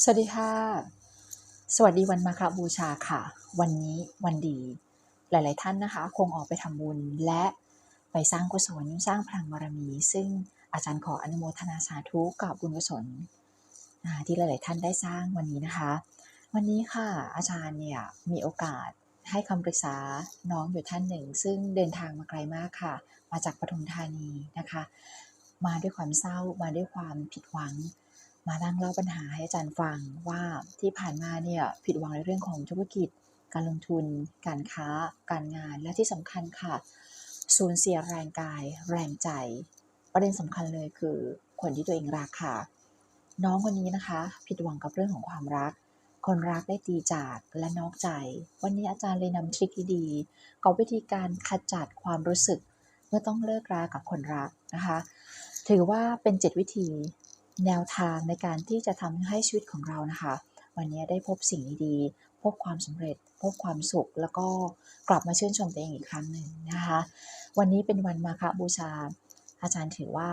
สวัสดีค่ะ สวัสดีวันมาฆบูชาค่ะ วันนี้วันดี หลาย ๆ ท่านนะคะ คงออกไปทำบุญและไปสร้างกุศลสร้างพลังบารมี ซึ่งอาจารย์ขออนุโมทนาสาธุกับบุญกุศลที่หลาย ๆ ท่านได้สร้างวันนี้นะคะ วันนี้ค่ะ อาจารย์เนี่ยมีโอกาสให้คำปรึกษาน้องอยู่ท่านหนึ่ง ซึ่งเดินทางมาไกลมากค่ะ มาจากปทุมธานีนะคะ มาด้วยความเศร้ามาด้วยความผิดหวัง มานั่งเล่าปัญหาให้อาจารย์ฟังว่าที่ผ่านมาเนี่ยผิดหวังในเรื่องของธุรกิจ การลงทุน การค้า การงานและที่สำคัญค่ะ สูญเสียแรงกาย แรงใจ ประเด็นสำคัญเลยคือคนที่ตัวเองรักค่ะ น้องคนนี้นะคะ ผิดหวังกับเรื่องของความรัก คนรักได้ตีจากและนอกใจ วันนี้อาจารย์เลยนำทริคดีๆกับวิธีการขจัดความรู้สึกเมื่อต้องเลิกรากับคนรักนะคะ ถือว่าเป็นเจ็ดวิธี แนวทางในการที่จะทำให้ชีวิตของเรานะคะ วันนี้ได้พบสิ่งดีๆ พบความสำเร็จ พบความสุข แล้วก็กลับมาชื่นชมตัวเองอีกครั้งหนึ่งนะคะ วันนี้เป็นวันมาฆบูชา อาจารย์ถือว่า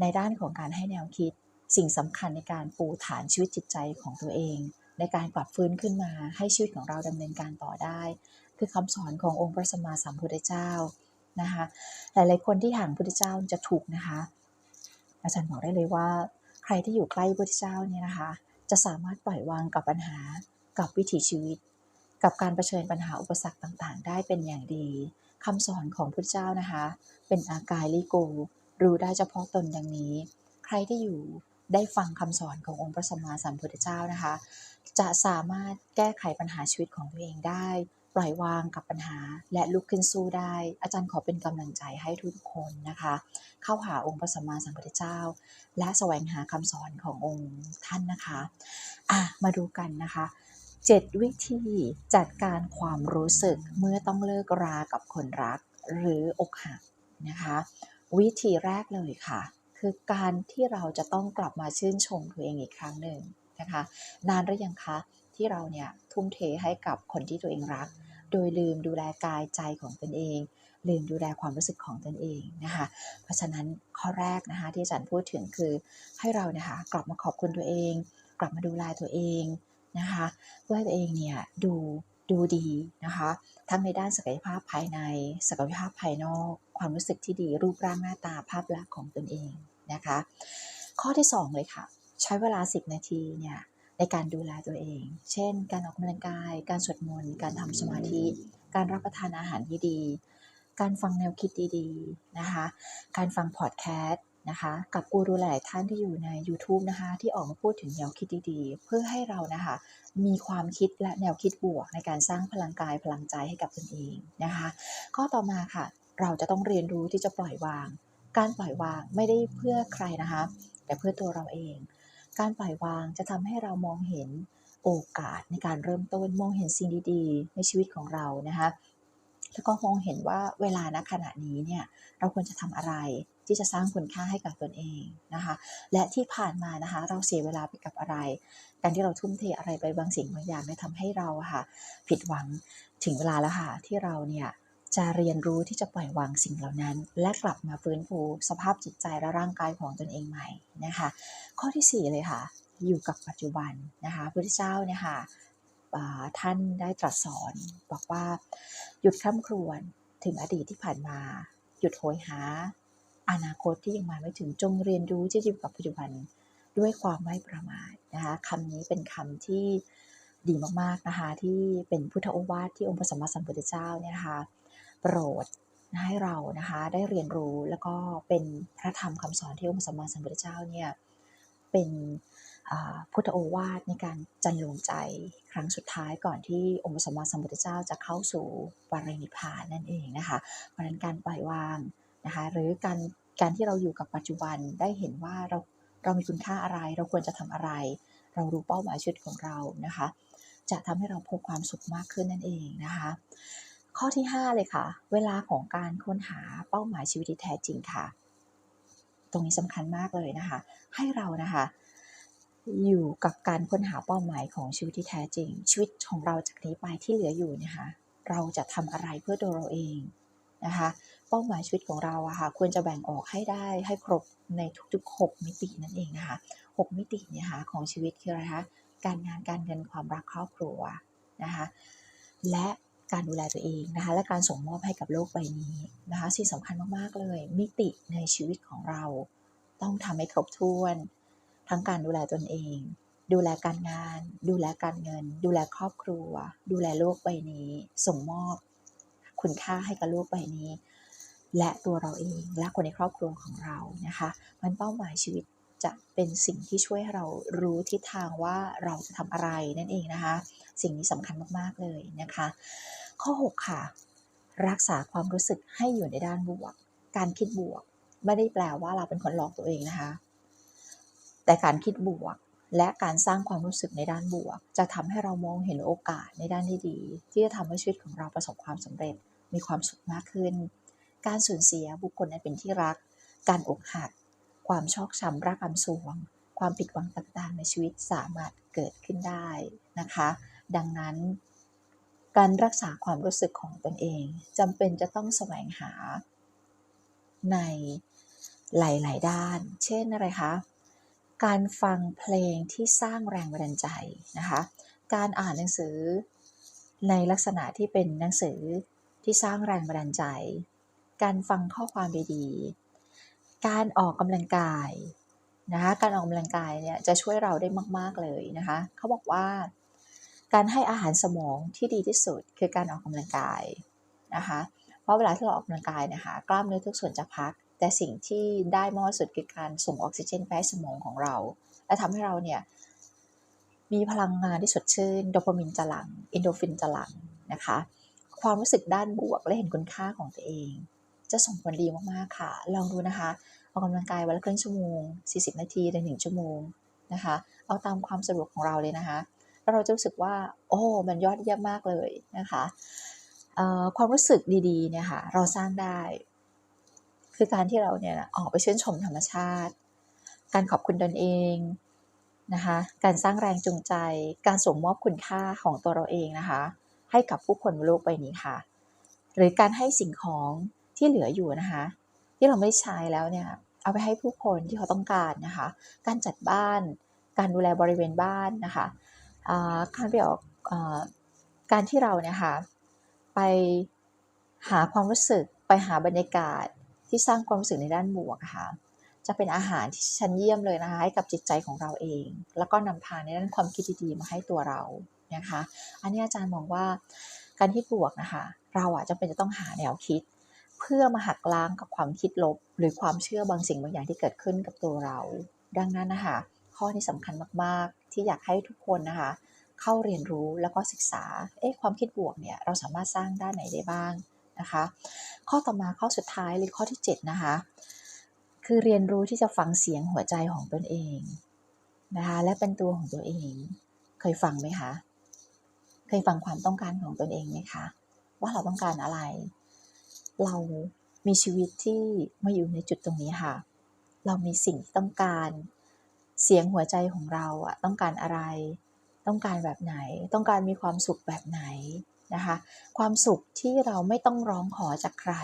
ในด้านของการให้แนวคิด สิ่งสำคัญในการปูฐานชีวิตจิตใจของตัวเอง ในการกลับฟื้นขึ้นมาให้ชีวิตของเราดำเนินการต่อได้ คือคำสอนขององค์พระสัมมาสัมพุทธเจ้านะคะ หลายๆคนที่ห่างพุทธเจ้าจะถูกนะคะ อาจารย์บอกได้เลยว่า ใครที่อยู่ใกล้พระพุทธเจ้าเนี่ยนะคะ จะสามารถปล่อยวางกับปัญหา กับวิถีชีวิต กับการรเผชิญปัญหาอุปสรรคต่างๆ ได้เป็นอย่างดีคำสอนของพระพุทธเจ้านะคะ เป็นอากายลิโก รู้ได้เฉพาะตนดังนี้ ใครที่อยู่ได้ฟังคำสอนขององค์พระสัมมาสัมพุทธเจ้านะคะ จะสามารถแก้ไขปัญหาชีวิตของตัวเองได้ ปล่อยวางกับปัญหาและลุกขึ้นสู้ได้ อาจารย์ขอเป็นกำลังใจให้ทุกคนนะคะ เข้าหาองค์พระสัมมาสัมพุทธเจ้า และแสวงหาคำสอนขององค์ท่านนะคะอะมาดูกันนะคะ 7 วิธีจัดการความรู้สึกเมื่อต้องเลิกรากับคนรักหรืออกหักนะคะ วิธีแรกเลยค่ะ คือการที่เราจะต้องกลับมาชื่นชมตัวเองอีกครั้งหนึ่งนะคะ นานหรือยังคะที่เราเนี่ยทุ่มเทให้กับคนที่ตัวเองรัก โดยลืมดูแลกายใจของตนเอง ลืมดูแลความรู้สึกของตนเองนะคะ เพราะฉะนั้นข้อแรกนะคะที่อาจารย์พูดถึงคือให้เรานะคะกลับมาขอบคุณตัวเอง กลับมาดูแลตัวเองนะคะเพื่อให้ตัวเองเนี่ยดูดูดีนะคะทั้งในด้านศักยภาพภายใน ศักยภาพภายนอก ความรู้สึกที่ดีรูปร่างหน้าตาภาพลักษณ์ของตนเองนะคะ ข้อที่ 2 เลยค่ะ ใช้เวลา 10 นาทีเนี่ย ในการดูแลตัวเอง เช่น การออกกำลังกาย การสวดมนต์ การทำสมาธิ การรับประทานอาหารที่ดี การฟังแนวคิดดีๆนะคะ การฟังพอดแคสต์นะคะ กับกูรูหลายท่านที่อยู่ใน YouTube นะคะ ที่ออกมาพูดถึงแนวคิดดีๆ เพื่อให้เรานะคะ มีความคิดและแนวคิดบวก ในการสร้างพลังกายพลังใจให้กับตนเองนะคะ ข้อต่อมาค่ะ เราจะต้องเรียนรู้ที่จะปล่อยวาง การปล่อยวางไม่ได้เพื่อใครนะคะ แต่เพื่อตัวเราเอง การปล่อยวางจะทำให้เรามองเห็นโอกาสในการเริ่มต้นมองเห็นสิ่งดีๆ ในชีวิตของเรานะคะแล้วก็มองเห็นว่าเวลาณขณะนี้เนี่ยเราควรจะทำอะไรที่จะสร้างคุณค่าให้กับตนเองนะคะและที่ผ่านมานะคะเราเสียเวลาไปกับอะไร การที่เราทุ่มเทอะไรไปบางสิ่งบางอย่างได้ทำให้เราค่ะผิดหวังถึงเวลาแล้วค่ะที่เราเนี่ย จะเรียนรู้ที่จะปล่อยวางสิ่งเหล่านั้น และกลับมาฟื้นฟูสภาพจิตใจและร่างกายของตนเองใหม่นะคะ ข้อที่ 4 เลยค่ะ อยู่กับปัจจุบันนะคะพระพุทธเจ้าเนี่ยค่ะท่านได้ตรัสสอนบอกว่าหยุดค้ำครวญถึงอดีตที่ผ่านมา หยุดโหยหา อนาคตที่ยังมาไม่ถึงจงเรียนรู้ที่จะอยู่กับปัจจุบันด้วยความไม่ประมาทนะคะคำนี้เป็นคำที่ดีมากๆนะคะที่เป็นพุทธโอวาทที่องค์พระสัมมาสัมพุทธเจ้าเนี่ยนะคะ โปรดให้เรานะคะได้เรียนรู้แล้วก็เป็นพระธรรมคำสอนที่องค์สมมาสัมพุทธเจ้าเนี่ยเป็นพุทธโอวาทในการจันลงใจครั้งสุดท้ายก่อนที่องค์สมมาสัมพุทธเจ้าจะเข้าสู่วารินิพานนั่นเองนะคะเพราะนั้นการปล่อยวางนะคะหรือการการที่เราอยู่กับปัจจุบันได้เห็นว่าเราเรามีคุณค่าอะไร เราควรจะทำอะไร เรารู้เป้าหมายชีวิตของเรานะคะ จะทำให้เราพบความสุขมากขึ้นนั่นเองนะคะ ข้อที่ 5 เลยค่ะ เวลาของการค้นหาเป้าหมายชีวิตที่แท้จริงค่ะ ตรงนี้สำคัญมากเลยนะคะ ให้เรานะคะ อยู่กับการค้นหาเป้าหมายของชีวิตที่แท้จริง ชีวิตของเราจากนี้ไปที่เหลืออยู่นะคะ เราจะทำอะไรเพื่อตัวเราเองนะคะ เป้าหมายชีวิตของเราอะค่ะ ควรจะแบ่งออกให้ได้ให้ครบในทุกๆ 6 มิตินั่นเองนะคะ6มิติเนี่ยค่ะของชีวิตคืออะไรคะ การงานการเงินความรักครอบครัวนะคะ และ การดูแลตัวเองนะคะและการส่งมอบให้กับโลกใบนี้นะคะสิ่งสำคัญมากๆเลย มิติในชีวิตของเรา ต้องทำให้ครบถ้วน ทั้งการดูแลตนเอง ดูแลการงาน ดูแลการเงิน ดูแลครอบครัว ดูแลโลกใบนี้ ส่งมอบ คุณค่าให้กับโลกใบนี้ และตัวเราเองและคนในครอบครัวของเรานะคะมันเป้าหมายชีวิต จะเป็นสิ่งที่ช่วยให้เรารู้ทิศทางว่าเราจะทำอะไรนั่นเองนะคะ สิ่งนี้สำคัญมากๆเลยนะคะ ข้อ 6 ค่ะ รักษาความรู้สึกให้อยู่ในด้านบวก การคิดบวก ไม่ได้แปลว่าเราเป็นคนหลอกตัวเองนะคะ แต่การคิดบวกและการสร้างความรู้สึกในด้านบวก จะทำให้เรามองเห็นโอกาสในด้านที่ดี ที่จะทำให้ชีวิตของเราประสบความสำเร็จ มีความสุขมากขึ้น การสูญเสียบุคคลนั้นเป็นที่รัก การอกหัก ความชอกช้ำรักความสวง ความผิดหวังต่างๆ ในชีวิตสามารถเกิดขึ้นได้นะคะ ดังนั้น การรักษาความรู้สึกของตนเองจำเป็นจะต้องแสวงหาในหลาย ๆ ด้าน เช่นอะไรคะ การฟังเพลงที่สร้างแรงบันดาลใจนะคะ การอ่านหนังสือในลักษณะที่เป็นหนังสือที่สร้างแรงบันดาลใจ การฟังข้อความดีๆ การออกกำลังกายนะคะการออกกำลังกายเนี่ยจะช่วยเราได้มาก ๆ เลยนะคะเขาบอกว่า การให้อาหารสมองที่ดีที่สุดคือการออกกำลังกายนะคะเพราะเวลาที่เราออกกำลังกายนะคะกล้ามเนื้อทุกส่วนจะพัก แต่สิ่งที่ได้มากที่สุดคือการส่งออกซิเจนไปสมองของเรา และทำให้เราเนี่ยมีพลังงานที่สดชื่นโดปามินจะหลังอินโดฟินจะหลังนะคะความรู้สึกด้านบวกและเห็นคุณค่าของตัวเอง จะส่งผลดีมากๆค่ะ ลองดูนะคะออกกำลังกายวันละครึ่งชั่วโมง 40 นาทีถึงหนึ่งชั่วโมงนะคะ เอาตามความสะดวกของเราเลยนะคะแล้วเราจะรู้สึกว่า โอ้ มันยอดเยี่ยมมากเลยนะคะความรู้สึกดีๆเนี่ยค่ะเราสร้างได้ คือการที่เราเนี่ยออกไปชื่นชมธรรมชาติ การขอบคุณตนเองนะคะการสร้างแรงจูงใจ การส่งมอบคุณค่าของตัวเราเองนะคะ ให้กับผู้คนบนโลกใบนี้ค่ะ หรือการให้สิ่งของ ที่เหลืออยู่นะคะ ที่เราไม่ใช้แล้วเนี่ยเอาไปให้ผู้คนที่เขาต้องการนะคะ การจัดบ้าน การดูแลบริเวณบ้านนะคะการไปออกการที่เราเนี่ยค่ะไปหาความรู้สึกไปหาบรรยากาศที่สร้างความรู้สึกในด้านบวกค่ะจะเป็นอาหารที่ชั้นเยี่ยมเลยนะคะให้กับจิตใจของเราเอง แล้วก็นำพาในด้านความคิดดีๆมาให้ตัวเรานะคะ อันนี้อาจารย์มองว่าการคิดบวกนะคะ เราอะจะเป็นจะต้องหาแนวคิด เพื่อมาหักล้างกับความคิดลบ หรือความเชื่อบางสิ่งบางอย่างที่เกิดขึ้นกับตัวเรา ดังนั้นนะคะข้อที่สำคัญมากๆ ที่อยากให้ทุกคนนะคะ เข้าเรียนรู้แล้วก็ศึกษาเอ๊ะความคิดบวกเนี่ยเราสามารถสร้างด้านไหนได้บ้างนะคะ ข้อต่อมาข้อสุดท้ายหรือข้อที่ 7 นะคะ คือเรียนรู้ที่จะฟังเสียงหัวใจของตนเองนะคะและเป็นตัวของตัวเอง เคยฟังไหมคะ เคยฟังความต้องการของตนเองไหมคะ ว่าเราต้องการอะไร เรามีชีวิตที่มาอยู่ในจุดตรงนี้ค่ะ เรามีสิ่งที่ต้องการ เสียงหัวใจของเราอะต้องการอะไร ต้องการแบบไหน ต้องการมีความสุขแบบไหนนะคะ ความสุขที่เราไม่ต้องร้องขอจากใคร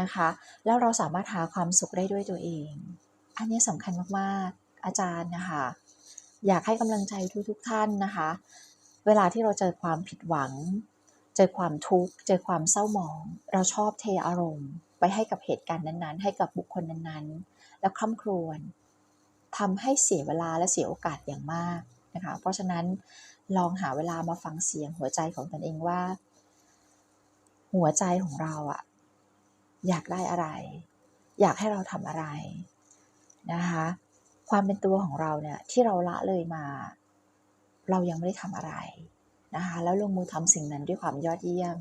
นะคะ แล้วเราสามารถหาความสุขได้ด้วยตัวเอง อันนี้สำคัญมากๆ อาจารย์นะคะ อยากให้กำลังใจทุกๆทท่านนะคะ เวลาที่เราเจอความผิดหวัง เจอความทุกข์ เจอความเศร้าหมอง เราชอบเทอารมณ์ ไปให้กับเหตุการณ์นั้นๆ ให้กับบุคคลนั้นๆ แล้วคร่ำครวญทำให้เสียเวลาและเสียโอกาสอย่างมากนะคะ เพราะฉะนั้นลองหาเวลามาฟังเสียงหัวใจของตนเองว่า หัวใจของเราอะอยากได้อะไร อยากให้เราทำอะไรนะคะความเป็นตัวของเราเนี่ยที่เราละเลยมา เรายังไม่ได้ทำอะไร นะคะแล้วลงมือทำสิ่งนั้นด้วยความยอดเยี่ยม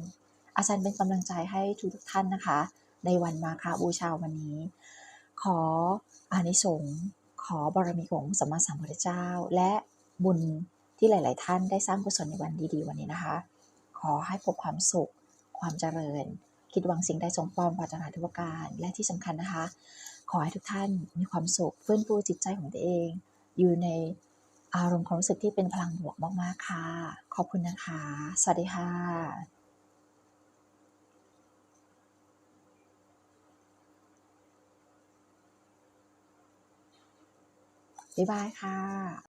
อาจารย์เป็นกำลังใจให้ทุกทุกท่านนะคะ ในวันมาคาบูชาวันนี้ ขออานิสงส์ขอบารมีของสมมาสัมพุทธเจ้า และบุญที่หลาย ๆ ท่านได้สร้างกุศลในวันดี ๆ วันนี้นะคะ ขอให้พบความสุข ความเจริญ คิดหวังสิ่งใดสมปองปรารถนาทุกประการและที่สำคัญนะคะ ขอให้ทุกท่านมีความสุขฟื้นฟูจิตใจของตัวเอง อยู่ใน อารมณ์ความรู้สึกที่เป็นพลังบวกมากๆค่ะ ขอบคุณนะคะ สวัสดีค่ะบ๊ายบายค่ะ